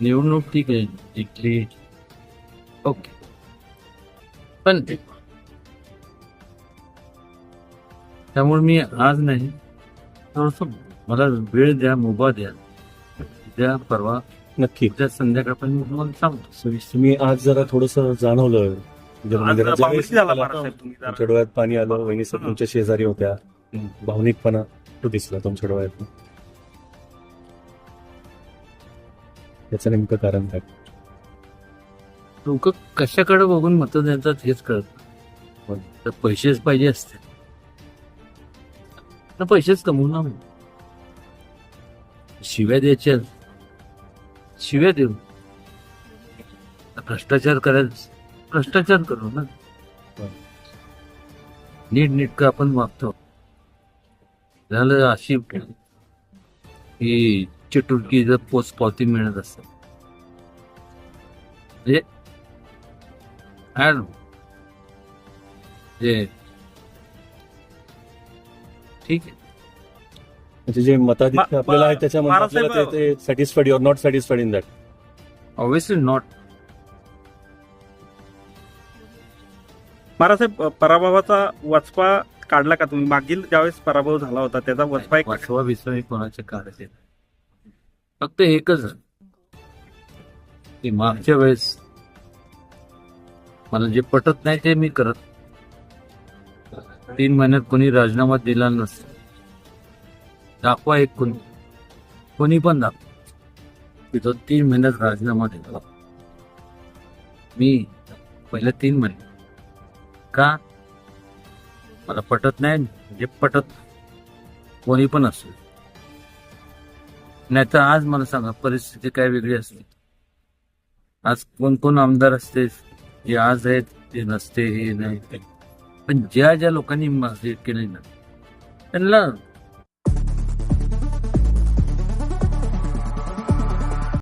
निवडणूक ठीक आहे जिंकली ओके. पण त्यामुळे मी आज नाही. थोडस मला वेळ द्या मुभा द्या. उद्या परवा नक्की. उद्या संध्याकाळपर्यंत मी तुम्हाला सांगतो. सविस्तर मी आज जरा थोडस जाणवलं. म्हणजे आज मंदिरात जरा ज्यावेळेस पावसाळी झाला आला, बाळासाहेब तुम्ही जरा. तुमच्या डोळ्यात पाणी आलं वहिनी सर तुमच्या शेजारी होत्या. भावनिकपणा तो दिसला तुमच्या डोळ्यात त्याचं नेमकं कारण काय? लोक कशाकडे बघून मत देतात हेच कळत तर पैसेच पाहिजे असते पैसेच कमवणार ना शिव्या द्यायच्या. शिव्या देऊ भ्रष्टाचार करायचं. भ्रष्टाचार करू ना. नीट नीटकं आपण वागतो. झालं अशी की चिटुरकी जर पोच पावती मिळत असत म्हणजे. जे ठीक आहे. म्हणजे जे मताधिक्य मा- आपल्याला आहे त्याच्यामध्ये आपल्याला ते satisfied your not satisfied in that obviously not महाराजसाहेब पराभवाचा वचपा काढला का तुम्ही? मागील ज्यावेळेस पराभव झाला होता त्याचा वचपा एक वाचवा बिचवा हे कोणाचे कार्य फक्त एकच की मागच्या वेळेस मला जे पटत नाही ते मी करत. तीन महिन्यात कोणी राजीनामा दिला नसतो. दाखवा एक कोणी. कोणी पण दाखवा. तिथं तो तीन महिन्यात राजीनामा दिला. मी पहिल्या तीन महिने. का? मला पटत नाही. जे पटत कोणी पण असो नाही तर आज मला सांगा परिस्थिती काय वेगळी असते? आज कोण कोण आमदार असते? जे आज आहेत ते नसते हे नाही. पण ज्या ज्या लोकांनी म- केले ना त्यांना